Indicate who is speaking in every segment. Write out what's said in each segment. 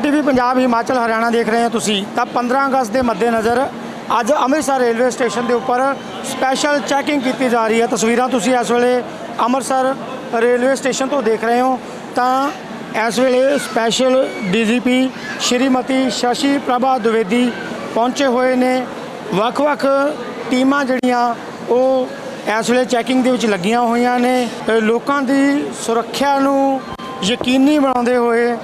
Speaker 1: ਐਨ TV Punjab Himachal Haryana ਦੇਖ ਰਹੇ ਹੋ ਤੁਸੀਂ। ਤਾਂ 15 ਅਗਸਤ ਦੇ ਮੱਦੇਨਜ਼ਰ ਅੱਜ ਅੰਮ੍ਰਿਤਸਰ ਰੇਲਵੇ ਸਟੇਸ਼ਨ ਦੇ ਉੱਪਰ ਸਪੈਸ਼ਲ ਚੈਕਿੰਗ ਕੀਤੀ ਜਾ ਰਹੀ ਹੈ। ਤਸਵੀਰਾਂ ਤੁਸੀਂ ਇਸ ਵੇਲੇ ਅੰਮ੍ਰਿਤਸਰ ਰੇਲਵੇ ਸਟੇਸ਼ਨ ਤੋਂ ਦੇਖ ਰਹੇ ਹੋ। ਤਾਂ ਇਸ ਵੇਲੇ ਸਪੈਸ਼ਲ ਡੀਜੀਪੀ ਸ਼੍ਰੀਮਤੀ ਸ਼ਸ਼ੀ ਪ੍ਰਭਾ ਦੁਵੇਦੀ ਪਹੁੰਚੇ ਹੋਏ ਨੇ। ਵੱਖ-ਵੱਖ ਟੀਮਾਂ ਜਿਹੜੀਆਂ ਉਹ ਇਸ ਵੇਲੇ ਚੈਕਿੰਗ ਦੇ ਵਿੱਚ ਲੱਗੀਆਂ ਹੋਈਆਂ ਨੇ। ਲੋਕਾਂ ਦੀ ਸੁਰੱਖਿਆ ਨੂੰ ਯਕੀਨੀ ਬਣਾਉਂਦੇ ਹੋਏ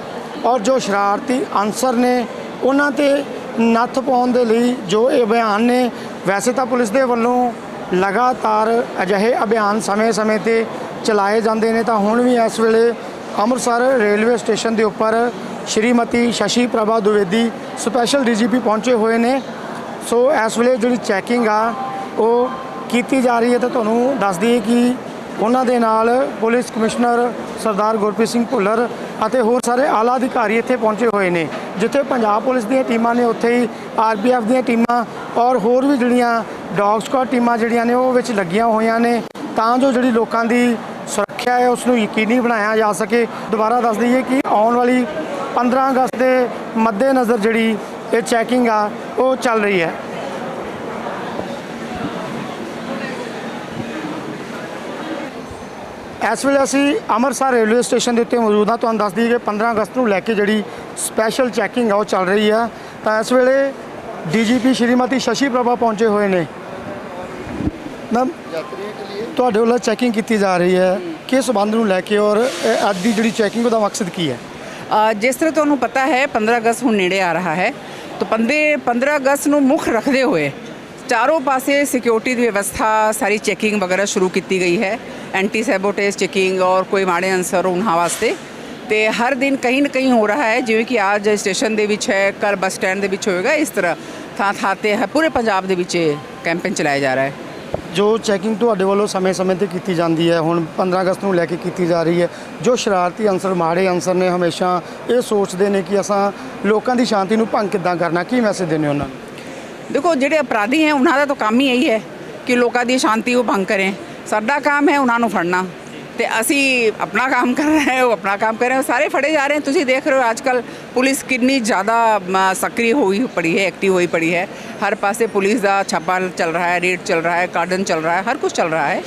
Speaker 1: ਔਰ ਜੋ ਸ਼ਰਾਰਤੀ ਅਨਸਰ ਨੇ ਉਹਨਾਂ ਤੇ ਨੱਥ ਪਾਉਣ ਦੇ ਲਈ ਜੋ ਇਹ ਅਭਿਆਨ ਨੇ, ਵੈਸੇ ਤਾਂ ਪੁਲਿਸ ਦੇ ਵੱਲੋਂ ਲਗਾਤਾਰ ਅਜਿਹੇ ਅਭਿਆਨ ਸਮੇਂ-ਸਮੇਂ ਤੇ ਚਲਾਏ ਜਾਂਦੇ ਨੇ, ਤਾਂ ਹੁਣ ਵੀ ਇਸ ਵੇਲੇ ਅੰਮ੍ਰਿਤਸਰ ਰੇਲਵੇ ਸਟੇਸ਼ਨ ਦੇ ਉੱਪਰ ਸ਼੍ਰੀਮਤੀ ਸ਼ਸ਼ੀ ਪ੍ਰਭਾ ਦੁਵੇਦੀ ਸਪੈਸ਼ਲ ਡੀਜੀਪੀ ਪਹੁੰਚੇ ਹੋਏ ਨੇ। ਸੋ ਇਸ ਵੇਲੇ ਜਿਹੜੀ ਚੈਕਿੰਗ ਆ, ਉਹ ਕੀਤੀ ਜਾ ਰਹੀ ਹੈ, ਤਾਂ ਤੁਹਾਨੂੰ ਦੱਸ ਦਈਏ ਕਿ ਉਹਨਾਂ ਦੇ ਨਾਲ ਪੁਲਿਸ ਕਮਿਸ਼ਨਰ ਸਰਦਾਰ ਗੁਰਪ੍ਰੀਤ ਸਿੰਘ ਭੁੱਲਰ ਅਤੇ ਹੋਰ ਸਾਰੇ ਆਲਾ ਅਧਿਕਾਰੀ ਇੱਥੇ ਪਹੁੰਚੇ ਹੋਏ ਨੇ, ਜਿੱਥੇ ਪੰਜਾਬ ਪੁਲਿਸ ਦੀਆਂ ਟੀਮਾਂ ਨੇ, ਉੱਥੇ ਹੀ ਆਰਪੀਐਫ ਦੀਆਂ ਟੀਮਾਂ ਔਰ ਹੋਰ ਵੀ ਜਿਹੜੀਆਂ ਡੌਗ ਸਕਾਡ ਟੀਮਾਂ ਜਿਹੜੀਆਂ ਨੇ, ਉਹ ਵਿੱਚ ਲੱਗੀਆਂ ਹੋਈਆਂ ਨੇ। ਤਾਂ ਜੋ ਜਿਹੜੀ ਲੋਕਾਂ ਦੀ ਸੁਰੱਖਿਆ ਹੈ ਉਸ ਨੂੰ ਯਕੀਨੀ ਬਣਾਇਆ ਜਾ ਸਕੇ। ਦੁਬਾਰਾ ਦੱਸ ਦਈਏ ਕਿ ਆਉਣ ਵਾਲੀ 15 ਅਗਸਤ ਦੇ ਮੱਦੇਨਜ਼ਰ ਜਿਹੜੀ ਇਹ ਚੈਕਿੰਗ ਆ, ਉਹ ਚੱਲ ਰਹੀ ਹੈ। ਇਸ ਵੇਲੇ ਅਸੀਂ ਅੰਮ੍ਰਿਤਸਰ ਰੇਲਵੇ ਸਟੇਸ਼ਨ ਦੇ ਉੱਤੇ ਮੌਜੂਦ ਹਾਂ। ਤੁਹਾਨੂੰ ਦੱਸ ਦਈਏ ਕਿ 15 ਅਗਸਤ ਨੂੰ ਲੈ ਕੇ ਜਿਹੜੀ ਸਪੈਸ਼ਲ ਚੈਕਿੰਗ ਆ ਉਹ ਚੱਲ ਰਹੀ ਆ। ਤਾਂ ਇਸ ਵੇਲੇ ਡੀਜੀਪੀ ਸ਼੍ਰੀਮਤੀ ਸ਼ਸ਼ੀ ਪ੍ਰਭਾ ਪਹੁੰਚੇ ਹੋਏ ਨੇ। ਮੈਮ, ਤੁਹਾਡੇ ਵੱਲੋਂ ਚੈਕਿੰਗ ਕੀਤੀ ਜਾ ਰਹੀ ਹੈ। ਕਿਸ ਸਬੰਧ ਨੂੰ ਲੈ ਕੇ ਔਰ ਅੱਜ ਦੀ ਜਿਹੜੀ ਚੈਕਿੰਗ ਉਹਦਾ ਮਕਸਦ ਕੀ ਹੈ?
Speaker 2: ਜਿਸ ਤਰ੍ਹਾਂ ਤੁਹਾਨੂੰ ਪਤਾ ਹੈ 15 ਅਗਸਤ ਹੁਣ ਨੇੜੇ ਆ ਰਿਹਾ ਹੈ। ਤਾਂ 15 15 ਅਗਸਤ ਨੂੰ ਮੁੱਖ ਰੱਖਦੇ ਹੋਏ ਚਾਰੋਂ ਪਾਸੇ ਸਿਕਿਉਰਿਟੀ ਦੀ ਵਿਵਸਥਾ, ਸਾਰੀ ਚੈਕਿੰਗ ਵਗੈਰਾ ਸ਼ੁਰੂ ਕੀਤੀ ਗਈ ਹੈ। ਐਂਟੀ ਸੈਬੋਟੇਜ ਚੈਕਿੰਗ ਔਰ ਕੋਈ ਮਾੜੇ ਅਨਸਰ ਉਹਨਾਂ ਵਾਸਤੇ। ਤੇ ਹਰ ਦਿਨ ਕहीं ਨਾ ਕहीं ਹੋ ਰਿਹਾ ਹੈ, ਜਿਵੇਂ ਕਿ ਅੱਜ ਸਟੇਸ਼ਨ ਦੇ ਵਿੱਚ ਹੈ ਕੱਲ ਬੱਸ ਸਟੈਂਡ ਦੇ ਵਿੱਚ ਹੋਏਗਾ, ਇਸ ਤਰ੍ਹਾਂ ਥਾਂ ਥਾਂ ਤੇ ਹੈ, ਪੂਰੇ ਪੰਜਾਬ ਦੇ ਵਿੱਚ ਇਹ ਕੈਂਪੇਨ ਚਲਾਇਆ ਜਾ ਰਿਹਾ ਹੈ।
Speaker 1: ਜੋ ਚੈਕਿੰਗ ਤੁਹਾਡੇ ਵੱਲੋਂ ਸਮੇਂ-ਸਮੇਂ ਤੇ ਕੀਤੀ ਜਾਂਦੀ ਹੈ, ਹੁਣ 15 ਅਗਸਤ ਨੂੰ ਲੈ ਕੇ ਕੀਤੀ ਜਾ ਰਹੀ ਹੈ, ਜੋ ਸ਼ਰਾਰਤੀ ਅੰਸਰ ਮਾੜੇ ਅੰਸਰ ਨੇ ਹਮੇਸ਼ਾ ਇਹ ਸੋਚਦੇ ਨੇ ਕਿ ਅਸਾਂ ਲੋਕਾਂ ਦੀ ਸ਼ਾਂਤੀ ਨੂੰ ਭੰਗ ਕਿੱਦਾਂ ਕਰਨਾ, ਕੀ ਮੈਸੇਜ ਦੇਣੇ ਉਹਨਾਂ ਨੂੰ?
Speaker 2: ਦੇਖੋ ਜਿਹੜੇ ਅਪਰਾਧੀ ਹੈ ਉਹਨਾਂ ਦਾ ਤਾਂ ਕੰਮ ਹੀ ਇਹੀ ਹੈ ਕਿ ਲੋਕਾਂ ਦੀ ਸ਼ਾਂਤੀ ਉਹ ਭੰਗ ਕਰੇ ਸਾਡਾ ਕੰਮ ਹੈ ਉਹਨਾਂ ਨੂੰ ਫੜਨਾ ਤੇ ਅਸੀਂ ਆਪਣਾ ਕੰਮ ਕਰ ਰਹੇ ਹਾਂ ਉਹ ਆਪਣਾ ਕੰਮ ਕਰ ਰਹੇ ਹੈ ਸਾਰੇ ਫੜੇ ਜਾ ਰਹੇ ਹਨ ਤੁਸੀਂ ਦੇਖ ਰਹੇ ਹੋ ਅੱਜ ਕੱਲ ਪੁਲਿਸ ਕਿੰਨੀ ਜ਼ਿਆਦਾ ਮ, ਸਕਰੀ ਹੋਈ ਪੜੀ ਹੈ ਐਕਟਿਵ ਹੋਈ ਪੜੀ ਹੈ ਹਰ ਪਾਸੇ ਪੁਲਿਸ ਦਾ ਛਾਪਾ ਚੱਲ ਰਿਹਾ ਹੈ ਰੇਡ ਚੱਲ ਰਿਹਾ ਹੈ ਕਾਰਡਨ ਚੱਲ ਰਿਹਾ ਹੈ ਹਰ ਕੁਝ ਚੱਲ ਰਿਹਾ ਹੈ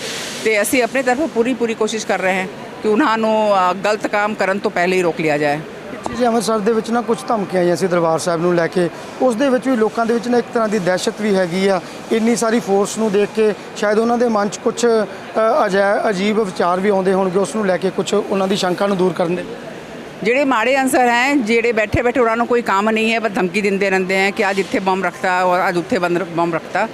Speaker 2: ਤੇ ਅਸੀਂ ਆਪਣੇ ਤਰਫੋਂ ਪੂਰੀ ਪੂਰੀ ਕੋਸ਼ਿਸ਼ ਕਰ ਰਹੇ ਹਾਂ ਕਿ ਉਹਨਾਂ ਨੂੰ ਅ, ਗਲਤ ਕੰਮ ਕਰਨ ਤੋਂ ਪਹਿਲੇ ਹੀ ਰੋਕ ਲਿਆ ਜਾਏ
Speaker 1: ਪਿੱਛੇ ਜੇ ਅੰਮ੍ਰਿਤਸਰ ਦੇ ਵਿੱਚ ਨਾ ਕੁਝ ਧਮਕੀਆਂ ਆਈਆਂ ਸੀ ਦਰਬਾਰ ਸਾਹਿਬ ਨੂੰ ਲੈ ਕੇ। ਉਸ ਦੇ ਵਿੱਚ ਵੀ ਲੋਕਾਂ ਦੇ ਵਿੱਚ ਨਾ ਇੱਕ ਤਰ੍ਹਾਂ ਦੀ ਦਹਿਸ਼ਤ ਵੀ ਹੈਗੀ ਆ। ਇੰਨੀ ਸਾਰੀ ਫੋਰਸ ਨੂੰ ਦੇਖ ਕੇ ਸ਼ਾਇਦ ਉਹਨਾਂ ਦੇ ਮਨ 'ਚ ਕੁਝ ਅਜੈ, ਅਜੀਬ ਵਿਚਾਰ ਵੀ ਆਉਂਦੇ ਹੋਣਗੇ, ਉਸ ਨੂੰ ਲੈ ਕੇ ਕੁਝ ਉਹਨਾਂ ਦੀ ਸ਼ੰਕਾ ਨੂੰ ਦੂਰ ਕਰਨ ਦੇ
Speaker 2: ਜਿਹੜੇ ਮਾੜੇ ਅਨਸਰ ਹੈ, ਜਿਹੜੇ ਬੈਠੇ ਬੈਠੇ ਉਹਨਾਂ ਨੂੰ ਕੋਈ ਕੰਮ ਨਹੀਂ ਹੈ, ਬਸ ਧਮਕੀ ਦਿੰਦੇ ਰਹਿੰਦੇ ਹੈ ਕਿ ਅੱਜ ਇੱਥੇ ਬੰਬ ਰੱਖਤਾ ਔਰ ਅੱਜ ਉੱਥੇ ਬੰਦ- ਬੰਬ ਰੱਖਤਾ।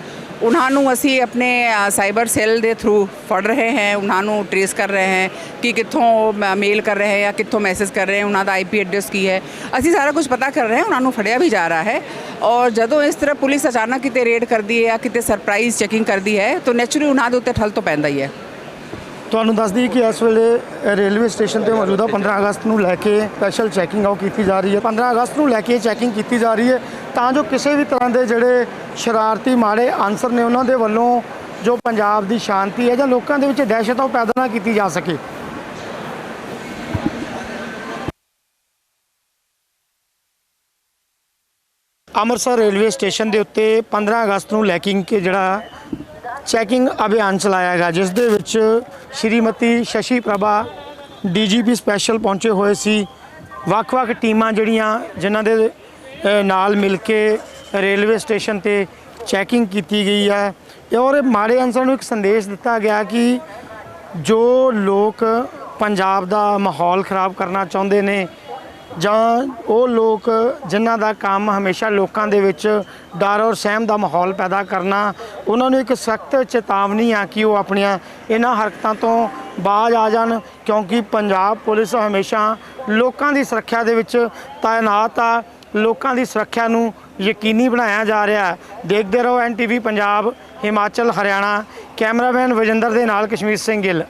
Speaker 2: ਉਹਨਾਂ ਨੂੰ ਅਸੀਂ ਆਪਣੇ ਸਾਈਬਰ ਸੈੱਲ ਦੇ ਥਰੂ ਫੜ ਰਹੇ ਹਾਂ ਉਹਨਾਂ ਨੂੰ ਟਰੇਸ ਕਰ ਰਹੇ ਹਾਂ ਕਿ ਕਿੱਥੋਂ ਮੇਲ ਕਰ ਰਹੇ ਹੈ ਜਾਂ ਕਿੱਥੋਂ ਮੈਸੇਜ ਕਰ ਰਹੇ ਹੈ ਉਹਨਾਂ ਦਾ ਆਈਪੀ ਐਡਰੈਸ ਕੀ ਹੈ ਅਸੀਂ ਸਾਰਾ ਕੁਝ ਪਤਾ ਕਰ ਰਹੇ ਹਾਂ ਉਹਨਾਂ ਨੂੰ ਫੜਿਆ ਵੀ ਜਾ ਰਿਹਾ ਹੈ ਔਰ ਜਦੋਂ ਇਸ ਤਰ੍ਹਾਂ ਪੁਲਿਸ ਅਚਾਨਕ ਕਿਤੇ ਰੇਡ ਕਰਦੀ ਹੈ ਜਾਂ ਕਿਤੇ ਸਰਪ੍ਰਾਈਜ਼ ਚੈਕਿੰਗ ਕਰਦੀ ਹੈ ਤਾਂ ਨੈਚੁਰਲੀ ਉਹਨਾਂ ਦੇ ਉੱਤੇ ਠੱਲ ਤੋਂ ਪੈਂਦਾ ਹੀ ਹੈ
Speaker 1: ਤੁਹਾਨੂੰ ਦੱਸ ਦਈਏ ਕਿ ਇਸ ਵੇਲੇ ਰੇਲਵੇ ਸਟੇਸ਼ਨ ਤੇ ਮੌਜੂਦਾ 15 ਅਗਸਤ ਨੂੰ ਲੈ ਕੇ ਸਪੈਸ਼ਲ ਚੈਕਿੰਗ ਉਹ ਕੀਤੀ ਜਾ ਰਹੀ ਹੈ। 15 ਅਗਸਤ ਨੂੰ ਲੈ ਕੇ ਚੈਕਿੰਗ ਕੀਤੀ ਜਾ ਰਹੀ ਹੈ। ਤਾਂ ਜੋ ਕਿਸੇ ਵੀ ਤਰ੍ਹਾਂ ਦੇ ਜਿਹੜੇ ਸ਼ਰਾਰਤੀ ਮਾੜੇ ਆਨਸਰ ਨੇ ਉਹਨਾਂ ਦੇ ਵੱਲੋਂ ਜੋ ਪੰਜਾਬ ਦੀ ਸ਼ਾਂਤੀ ਹੈ ਜਾਂ ਲੋਕਾਂ ਦੇ ਵਿੱਚ ਦਹਿਸ਼ਤ ਉਹ ਪੈਦਾ ਨਾ ਕੀਤੀ ਜਾ ਸਕੇ। ਅੰਮ੍ਰਿਤਸਰ ਰੇਲਵੇ ਸਟੇਸ਼ਨ ਦੇ ਉੱਤੇ 15 ਅਗਸਤ ਨੂੰ ਲੈਕਿੰਗ ਕੇ ਜਿਹੜਾ ਚੈਕਿੰਗ ਅਭਿਆਨ ਚਲਾਇਆ ਗਿਆ ਜਿਸ ਦੇ ਵਿੱਚ ਸ਼੍ਰੀਮਤੀ ਸ਼ਸ਼ੀ ਪ੍ਰਭਾ ਡੀਜੀਪੀ ਸਪੈਸ਼ਲ ਪਹੁੰਚੇ ਹੋਏ ਸੀ। ਵੱਖ-ਵੱਖ ਟੀਮਾਂ ਜਿਹੜੀਆਂ ਜਿਨ੍ਹਾਂ ਦੇ ਨਾਲ ਮਿਲ ਕੇ ਰੇਲਵੇ ਸਟੇਸ਼ਨ ਤੇ ਚੈਕਿੰਗ ਕੀਤੀ ਗਈ ਹੈ। ਔਰ ਮਾੜੇ ਅਨਸਰਾਂ ਨੂੰ ਇੱਕ ਸੰਦੇਸ਼ ਦਿੱਤਾ ਗਿਆ ਕਿ ਜੋ ਲੋਕ ਪੰਜਾਬ ਦਾ ਮਾਹੌਲ ਖਰਾਬ ਕਰਨਾ ਚਾਹੁੰਦੇ ਨੇ ਜਾਂ ਉਹ ਲੋਕ ਜਿਨ੍ਹਾਂ ਦਾ ਕੰਮ ਹਮੇਸ਼ਾ ਲੋਕਾਂ ਦੇ ਵਿੱਚ ਡਰ ਔਰ ਸਹਿਮ ਦਾ ਮਾਹੌਲ ਪੈਦਾ ਕਰਨਾ, ਉਹਨਾਂ ਨੂੰ ਇੱਕ ਸਖਤ ਚੇਤਾਵਨੀ ਆ ਕਿ ਉਹ ਆਪਣੀਆਂ ਇਹਨਾਂ ਹਰਕਤਾਂ ਤੋਂ ਬਾਜ਼ ਆ ਜਾਣ, ਕਿਉਂਕਿ ਪੰਜਾਬ ਪੁਲਿਸ ਹਮੇਸ਼ਾ ਲੋਕਾਂ ਦੀ ਸੁਰੱਖਿਆ ਦੇ ਵਿੱਚ ਤਾਇਨਾਤ ਆ, ਲੋਕਾਂ ਦੀ ਸੁਰੱਖਿਆ ਨੂੰ ਯਕੀਨੀ ਬਣਾਇਆ ਜਾ ਰਿਹਾ ਦੇਖਦੇ ਰਹੋ ਐਨਟੀਵੀ ਪੰਜਾਬ, ਹਿਮਾਚਲ, ਹਰਿਆਣਾ, ਕੈਮਰਾਮੈਨ ਵਜਿੰਦਰ ਦੇ ਨਾਲ ਕਸ਼ਮੀਰ ਸਿੰਘ ਗਿੱਲ।